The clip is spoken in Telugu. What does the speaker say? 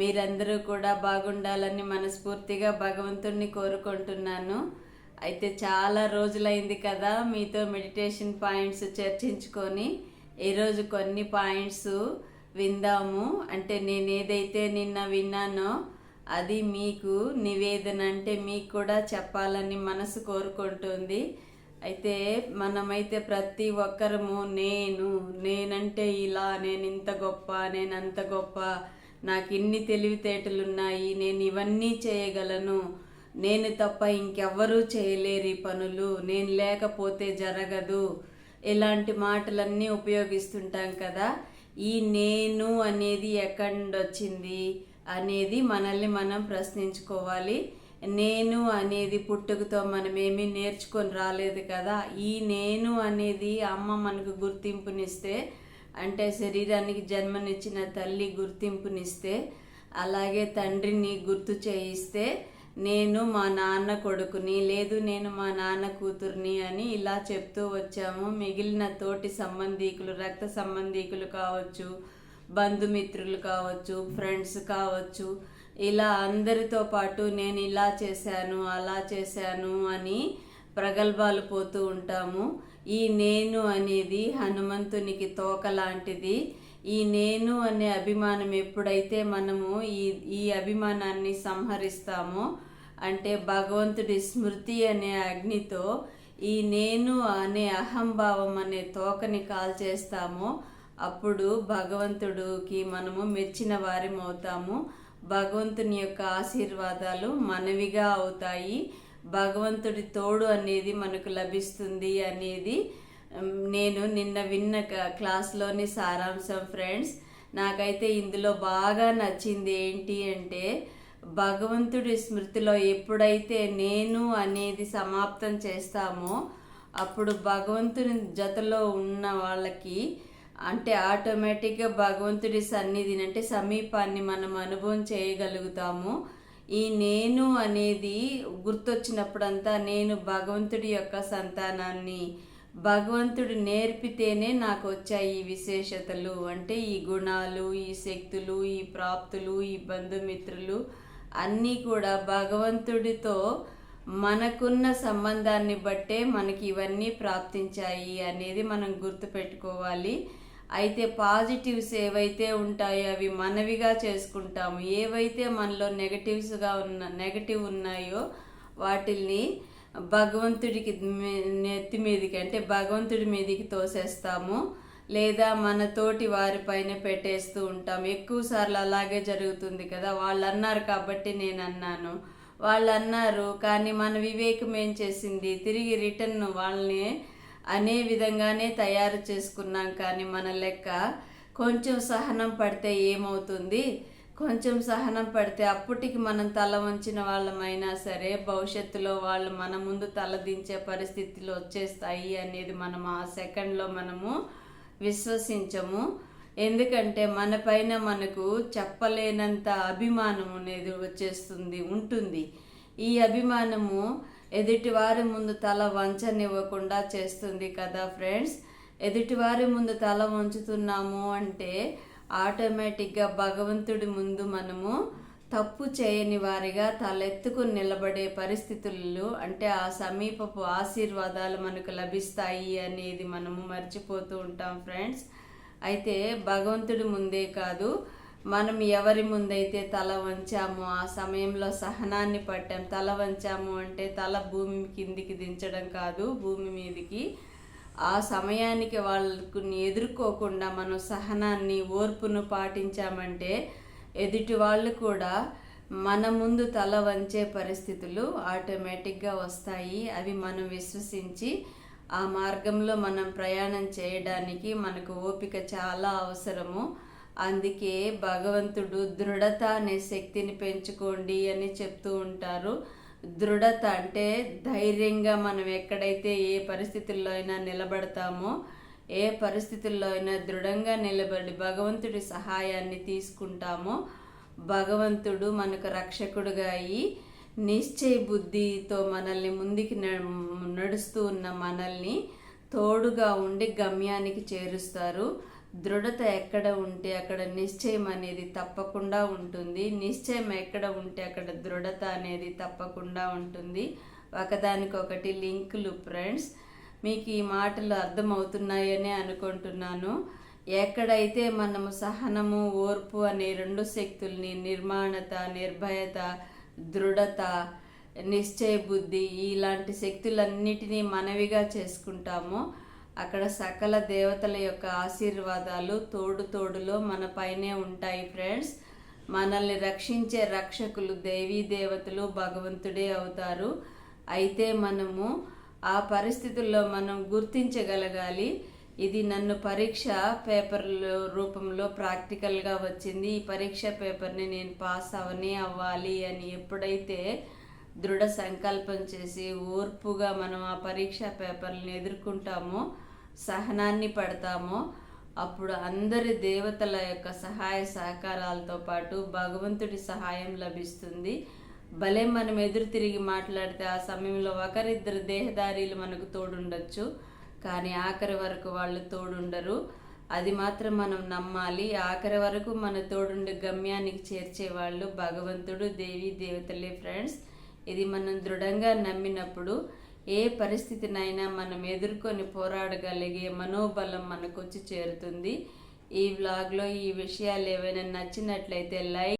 మీరందరూ కూడా బాగుండాలని మనస్ఫూర్తిగా భగవంతుణ్ణి కోరుకుంటున్నాను. అయితే చాలా రోజులైంది కదా మీతో మెడిటేషన్ పాయింట్స్ చర్చించుకొని ఈరోజు కొన్ని పాయింట్స్ విందాము. అంటే నేను ఏదైతే నిన్న విన్నానో అది మీకు నివేదన అంటే మీకు కూడా చెప్పాలని మనసు కోరుకుంటుంది. అయితే మనమైతే ప్రతి ఒక్కరము నేను నేనంటే ఇలా నేను ఇంత గొప్ప నేను అంత గొప్ప నాకు ఇన్ని తెలివితేటలున్నాయి నేను ఇవన్నీ చేయగలను. నేను తప్ప ఇంకెవ్వరూ చేయలేరు ఈ పనులు నేను లేకపోతే జరగదు. ఇలాంటి మాటలన్నీ ఉపయోగిస్తుంటాం కదా. ఈ నేను అనేది ఎక్కడి నుండి వచ్చింది అనేది మనల్ని మనం ప్రశ్నించుకోవాలి. నేను అనేది పుట్టుకతో మనమేమి నేర్చుకొని రాలేదు కదా. ఈ నేను అనేది అమ్మ మనకు గుర్తింపునిస్తే అంటే శరీరానికి జన్మనిచ్చిన తల్లి గుర్తింపునిస్తే అలాగే తండ్రిని గుర్తు చేయిస్తే నేను మా నాన్న కొడుకుని లేదు నేను మా నాన్న కూతుర్ని అని ఇలా చెప్తూ వచ్చాము. మిగిలిన తోటి సంబంధీకులు రక్త సంబంధీకులు కావచ్చు బంధుమిత్రులు కావచ్చు ఫ్రెండ్స్ కావచ్చు ఇలా అందరితో పాటు నేను ఇలా చేశాను అలా చేశాను అని ప్రగల్భాలు పోతూ ఉంటాము. ఈ నేను అనేది హనుమంతునికి తోక లాంటిది ఈ నేను అనే అభిమానం ఎప్పుడైతే మనము ఈ ఈ అభిమానాన్ని సంహరిస్తామో అంటే భగవంతుడి స్మృతి అనే అగ్నితో ఈ నేను అనే అహంభావం అనే తోకని కాల్చేస్తామో అప్పుడు భగవంతుడికి మనము మెచ్చిన వారి అవుతాము భగవంతుని యొక్క ఆశీర్వాదాలు మనవిగా అవుతాయి. భగవంతుడి తోడు అనేది మనకు లభిస్తుంది అనేది నేను నిన్న విన్న క్లాస్లోని సారాంశం ఫ్రెండ్స్. నాకైతే ఇందులో బాగా నచ్చింది ఏంటి అంటే భగవంతుడి స్మృతిలో ఎప్పుడైతే నేను అనేది సమాప్తం చేస్తామో అప్పుడు భగవంతుని జతలో ఉన్న వాళ్ళకి అంటే ఆటోమేటిక్గా భగవంతుడి సన్నిధిని అంటే సమీపాన్ని మనం అనుభవం చేయగలుగుతాము. ఈ నేను అనేది గుర్తొచ్చినప్పుడంతా నేను భగవంతుడి యొక్క సంతానాన్ని భగవంతుడు నేర్పితేనే నాకు వచ్చాయి ఈ విశేషతలు. అంటే ఈ గుణాలు ఈ శక్తులు ఈ ప్రాప్తులు ఈ బంధుమిత్రులు అన్నీ కూడా భగవంతుడితో మనకున్న సంబంధాన్ని బట్టే మనకి ఇవన్నీ ప్రాప్తించాయి అనేది మనం గుర్తుపెట్టుకోవాలి. అయితే పాజిటివ్స్ ఏవైతే ఉంటాయో అవి మనవిగా చేసుకుంటాము. ఏవైతే మనలో నెగటివ్స్గా ఉన్న నెగటివ్ ఉన్నాయో వాటిల్ని భగవంతుడికి నెత్తి మీదకి అంటే భగవంతుడి మీదకి తోసేస్తాము. లేదా మన తోటి వారిపైన పెట్టేస్తూ ఉంటాం. ఎక్కువ సార్లు అలాగే జరుగుతుంది కదా. వాళ్ళు అన్నారు కాబట్టి నేను అన్నాను వాళ్ళు అన్నారు కానీ మన వివేకం ఏం చేసింది? తిరిగి రిటర్న్ వాళ్ళని అనే విధంగానే తయారు చేసుకున్నాం. కానీ మన లెక్క కొంచెం సహనం పడితే ఏమవుతుంది? కొంచెం సహనం పడితే అప్పటికి మనం తల వంచిన వాళ్ళమైనా సరే భవిష్యత్తులో వాళ్ళు మన ముందు తలదించే పరిస్థితులు వచ్చేస్తాయి అనేది మనం ఆ సెకండ్లో మనము విశ్వసించము. ఎందుకంటే మన పైన మనకు చెప్పలేనంత అభిమానం అనేది వచ్చేస్తుంది ఉంటుంది. ఈ అభిమానము ఎదుటివారి ముందు తల వంచనివ్వకుండా చేస్తుంది కదా ఫ్రెండ్స్? ఎదుటివారి ముందు తల వంచుతున్నాము అంటే ఆటోమేటిక్గా భగవంతుడి ముందు మనము తప్పు చేయని వారిగా తలెత్తుకు నిలబడే పరిస్థితులు అంటే ఆ సమీపపు ఆశీర్వాదాలు మనకు లభిస్తాయి అనేది మనము మర్చిపోతూ ఉంటాం ఫ్రెండ్స్. అయితే భగవంతుడి ముందే కాదు మనం ఎవరి ముందైతే తల వంచామో ఆ సమయంలో సహనాన్ని పట్టాం. తల వంచాము అంటే తల భూమి కిందికి దించడం కాదు భూమి మీదికి. ఆ సమయానికి వాళ్ళని ఎదుర్కోకుండా మనం సహనాన్ని ఓర్పును పాటించామంటే ఎదుటి వాళ్ళు కూడా మన ముందు తల వంచే పరిస్థితులు ఆటోమేటిక్గా వస్తాయి. అవి మనం విశ్వసించి ఆ మార్గంలో మనం ప్రయాణం చేయడానికి మనకు ఓపిక చాలా అవసరము. అందుకే భగవంతుడు దృఢత అనే శక్తిని పెంచుకోండి అని చెప్తూ ఉంటారు. దృఢత అంటే ధైర్యంగా మనం ఎక్కడైతే ఏ పరిస్థితుల్లో అయినా నిలబడతామో ఏ పరిస్థితుల్లో అయినా దృఢంగా నిలబడి భగవంతుడి సహాయాన్ని తీసుకుంటామో భగవంతుడు మనకు రక్షకుడుగా అయి నిశ్చయ బుద్ధితో మనల్ని ముందుకి న- నడుస్తూ ఉన్న మనల్ని తోడుగా ఉండి గమ్యానికి చేరుస్తారు. దృఢత ఎక్కడ ఉంటే అక్కడ నిశ్చయం అనేది తప్పకుండా ఉంటుంది. నిశ్చయం ఎక్కడ ఉంటే అక్కడ దృఢత అనేది తప్పకుండా ఉంటుంది. ఒకదానికొకటి లింకులు ఫ్రెండ్స్. మీకు ఈ మాటలు అర్థమవుతున్నాయని అనుకుంటున్నాను. ఎక్కడైతే మనము సహనము ఓర్పు అనే రెండు శక్తుల్ని నిర్మాణత నిర్భయత దృఢత నిశ్చయ బుద్ధి ఇలాంటి శక్తులన్నిటినీ మనవిగా చేసుకుంటామో అక్కడ సకల దేవతల యొక్క ఆశీర్వాదాలు తోడు తోడులో మన పైనే ఉంటాయి ఫ్రెండ్స్. మనల్ని రక్షించే రక్షకులు దేవీ దేవతలు భగవంతుడే అవుతారు. అయితే మనము ఆ పరిస్థితుల్లో మనం గుర్తించగలగాలి. ఇది నన్ను పరీక్ష పేపర్ల రూపంలో ప్రాక్టికల్గా వచ్చింది. ఈ పరీక్ష పేపర్ని నేను పాస్ అవనే అవ్వాలి అని ఎప్పుడైతే దృఢ సంకల్పం చేసి ఓర్పుగా మనం ఆ పరీక్ష పేపర్లను ఎదుర్కొంటామో సహనాన్ని పడతామో అప్పుడు అందరి దేవతల యొక్క సహాయ సహకారాలతో పాటు భగవంతుడి సహాయం లభిస్తుంది. భలే మనం ఎదురు తిరిగి మాట్లాడితే ఆ సమయంలో ఒకరిద్దరు దేహదారీలు మనకు తోడుండొచ్చు కానీ ఆఖరి వరకు వాళ్ళు తోడుండరు. అది మాత్రం మనం నమ్మాలి. ఆఖరి వరకు మన తోడుండి గమ్యానికి చేర్చేవాళ్ళు భగవంతుడు దేవి దేవతలే ఫ్రెండ్స్ ఇది మనం దృఢంగా నమ్మినప్పుడు ఏ పరిస్థితినైనా మనం ఎదుర్కొని పోరాడగలిగే మనోబలం మనకు వచ్చి చేరుతుంది. ఈ వ్లాగ్లో ఈ విషయాలు ఏవైనా నచ్చినట్లయితే లైక్